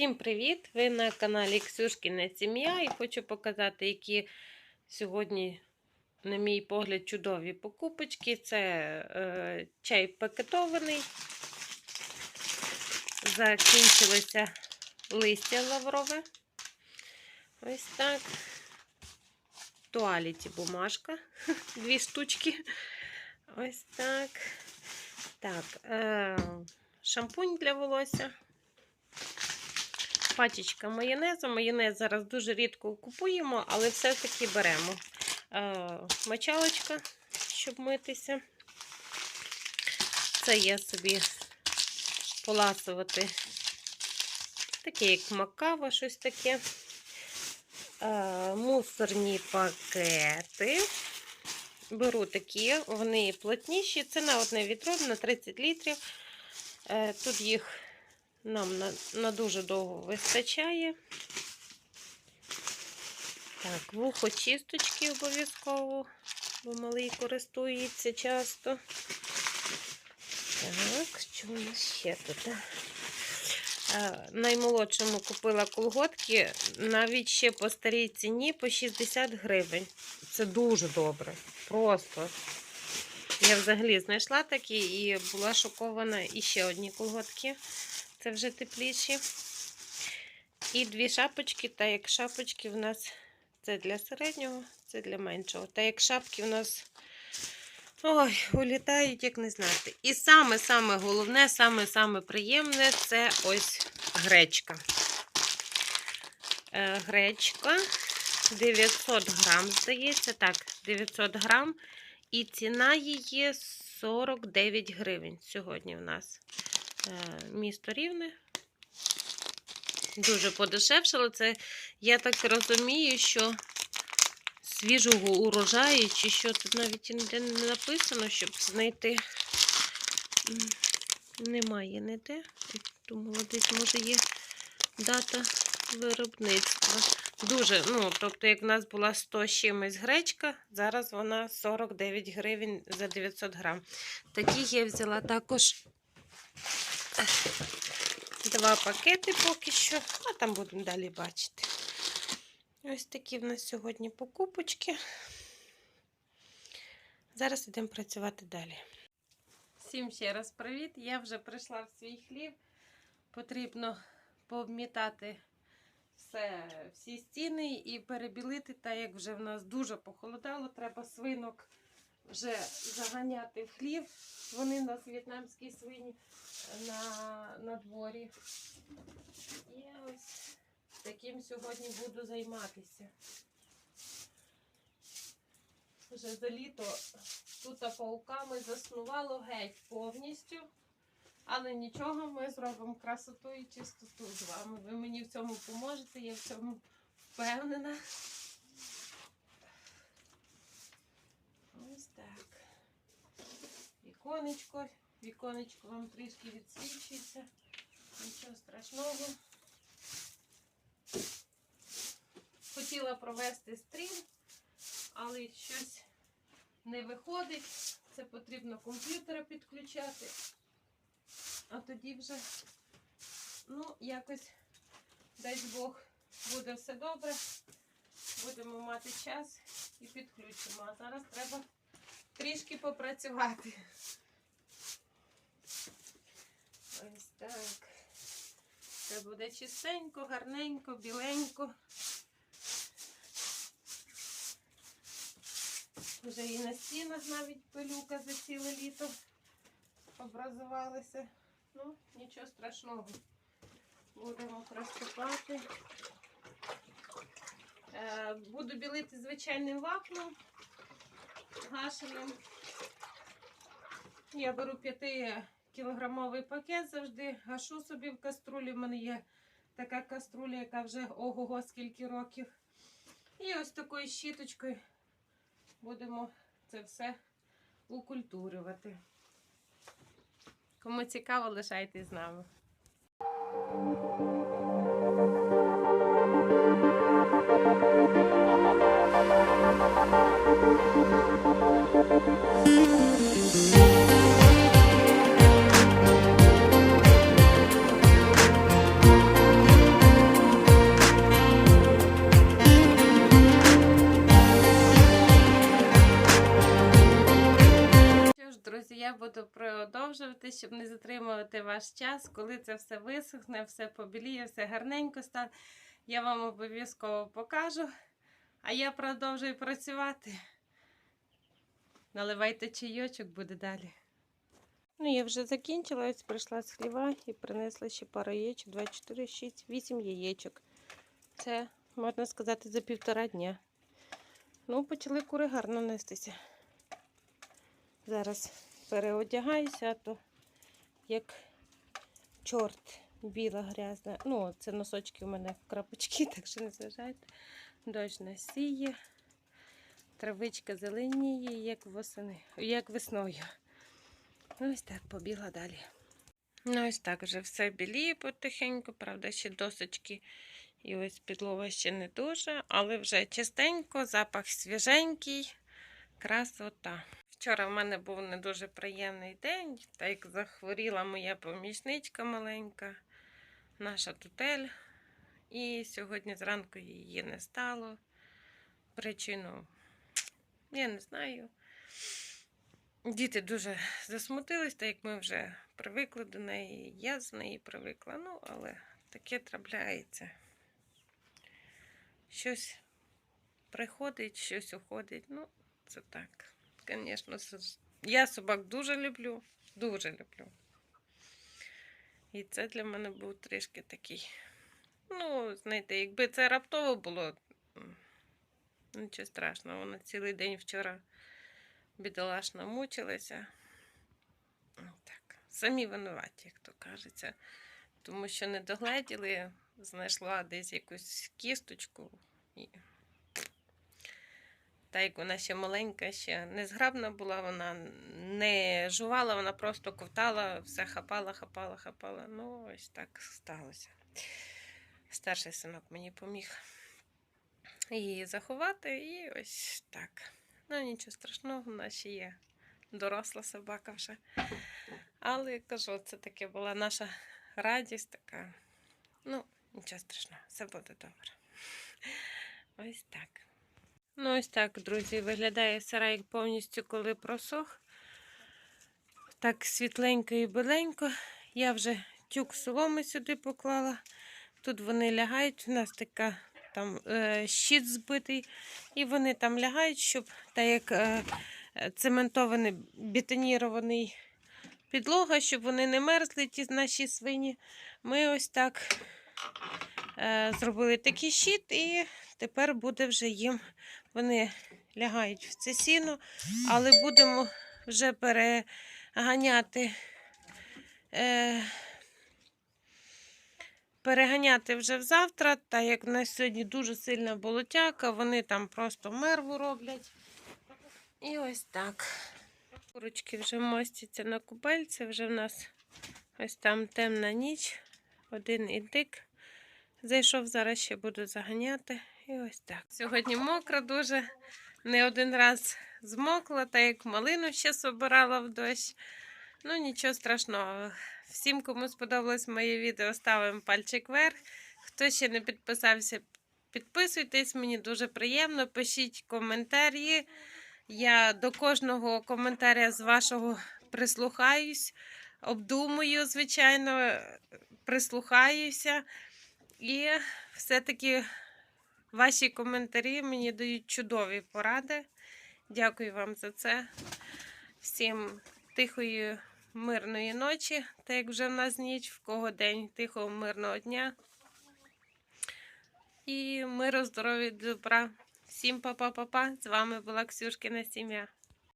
Всім привіт! Ви на каналі Ксюшкіна Сім'я і хочу показати, які сьогодні, на мій погляд, чудові покупочки. Це е, чай пакетований. Закінчилося листя лаврове. Ось так. Туаліті бумажка. Дві штучки. Ось так. Так, е, шампунь для волосся. Пачечка майонезу. Майонез зараз дуже рідко купуємо, але все-таки беремо. Е, мочалочка, щоб митися. Це є собі поласувати таке, як макава, щось таке. Е, мусорні пакети. Беру такі, вони плотніші. Це на одне відро, на 30 літрів. Е, Тут їх нам на, на дуже довго вистачає. Так, вухочисточки обов'язково, бо малий користується часто. Так, що у нас ще тут? Наймолодшому купила колготки навіть ще по старій ціні по 60 гривень. Це дуже добре. Просто. Я взагалі знайшла такі і була шокована і ще одні колготки. Це вже тепліші. І дві шапочки, та як шапочки в нас це для середнього, це для меншого. Та як шапки в нас ой, улітають, як не знати. І саме-саме головне, саме-саме приємне це ось гречка. Е, гречка 900 грам, здається, так, 900 грам. І ціна її 49 гривень сьогодні в нас. Е, місто Рівне. Дуже подешевшало. Це, я так розумію, що свіжого урожаю, чи що тут навіть ніде не написано, щоб знайти. Немає ніде. Думала, десь може є дата виробництва. Дуже, ну, тобто, як в нас була 100 з чимось гречка, зараз вона 49 гривень за 900 грам. Такі я взяла також два пакети поки що, а там будемо далі бачити. Ось такі в нас сьогодні покупочки. Зараз йдемо працювати далі. Всім ще раз привіт! Я вже прийшла в свій хлів. Потрібно пообмітати все, всі стіни і перебілити, так як вже в нас дуже похолодало, треба свинок вже заганяти в хлів. Вони у нас в'єтнамські свині на, на дворі. І ось таким сьогодні буду займатися. Вже за літо тут пауками заснувало геть повністю. Але нічого, ми зробимо красоту і чистоту з вами. Ви мені в цьому поможете, я в цьому впевнена. Ось так. Віконечко. Віконечко вам трішки відсвічується. Нічого страшного. Хотіла провести стрім, але щось не виходить. Це потрібно комп'ютера підключати. А тоді вже, ну, якось, дасть Бог, буде все добре. Будемо мати час і підключимо. А зараз треба трішки попрацювати. Ось так. Це буде чистенько, гарненько, біленько. Вже і на стінах навіть пилюка за ціле літо образувалася. Ну, нічого страшного. Будемо приступати. Е, Буду білити звичайним вафлем гашеним. Я беру 5 кілограмовий пакет завжди, гашу собі в каструлі. В мене є така каструля, яка вже ого-го скільки років. І ось такою щіточкою будемо це все укультурювати. Кому цікаво, лишайтесь з нами. Зняти, щоб не затримувати ваш час. Коли це все висохне, все побіліє, все гарненько стане. Я вам обов'язково покажу. А я продовжую працювати. Наливайте чайочок, буде далі. Ну, я вже закінчила, ось прийшла з хліва і принесла ще пару яєчок, 2, 4, 6, 8 яєчок. Це, можна сказати, за півтора дня. Ну, почали кури гарно нестися. Зараз переодягаюся, а то як чорт біла грязна. Ну, це носочки у мене в крапочки, так що не зважайте. Дощ насіє, травичка зеленіє, як восени, як весною. Ось так побігла далі. Ну, ось так вже все біліє потихеньку, правда, ще досочки. І ось підлога ще не дуже, але вже чистенько, запах свіженький, красота. Вчора в мене був не дуже приємний день, так як захворіла моя помічничка маленька, наша тутель. І сьогодні зранку її не стало. Причину я не знаю. Діти дуже засмутились, так як ми вже привикли до неї, я з неї привикла. Ну, але таке трапляється. Щось приходить, щось уходить. Ну, це так. Звісно, я собак дуже люблю, дуже люблю. І це для мене був трішки такий. Ну, знаєте, якби це раптово було, нічого страшного. Вона цілий день вчора бідолашно мучилася. Так, самі винуваті, як то кажеться. Тому що не догледіли, знайшла десь якусь кісточку. І... Та як вона ще маленька, ще незграбна була, вона не жувала, вона просто ковтала, все хапала, хапала, хапала. Ну, ось так сталося. Старший синок мені поміг її заховати, і ось так. Ну, нічого страшного, вона ще є доросла собака вже. Але кажу, це таке була наша радість така. Ну, нічого страшного, все буде добре. Ось так. Ну, ось так, друзі, виглядає сарайк повністю, коли просох. Так світленько і біленько. Я вже тюк соломи сюди поклала. Тут вони лягають. У нас така там е, щит збитий, і вони там лягають, щоб так як е, цементований бетонірований підлога, щоб вони не мерзли, ті наші свині. Ми ось так е, зробили такий щит, і тепер буде вже їм. Вони лягають в це сіно, але будемо вже переганяти. Е, переганяти вже взавтра, так як в нас сьогодні дуже сильна болотяка, вони там просто мерву роблять. І ось так. Курочки вже мостяться на купельці, вже в нас ось там темна ніч, один індик. Зайшов, зараз ще буду заганяти. І ось так. Сьогодні мокро дуже. Не один раз змокла, так як малину ще собирала в дощ. Ну, нічого страшного. Всім, кому сподобалось моє відео, ставимо пальчик вверх. Хто ще не підписався, підписуйтесь, мені дуже приємно. Пишіть коментарі. Я до кожного коментаря з вашого прислухаюсь, обдумую, звичайно, прислухаюся. І все-таки ваші коментарі мені дають чудові поради. Дякую вам за це. Всім тихої, мирної ночі, так як вже в нас ніч, в кого день тихого, мирного дня. І миру, здоров'я, добра. Всім па-па-па-па. З вами була Ксюшкина сім'я.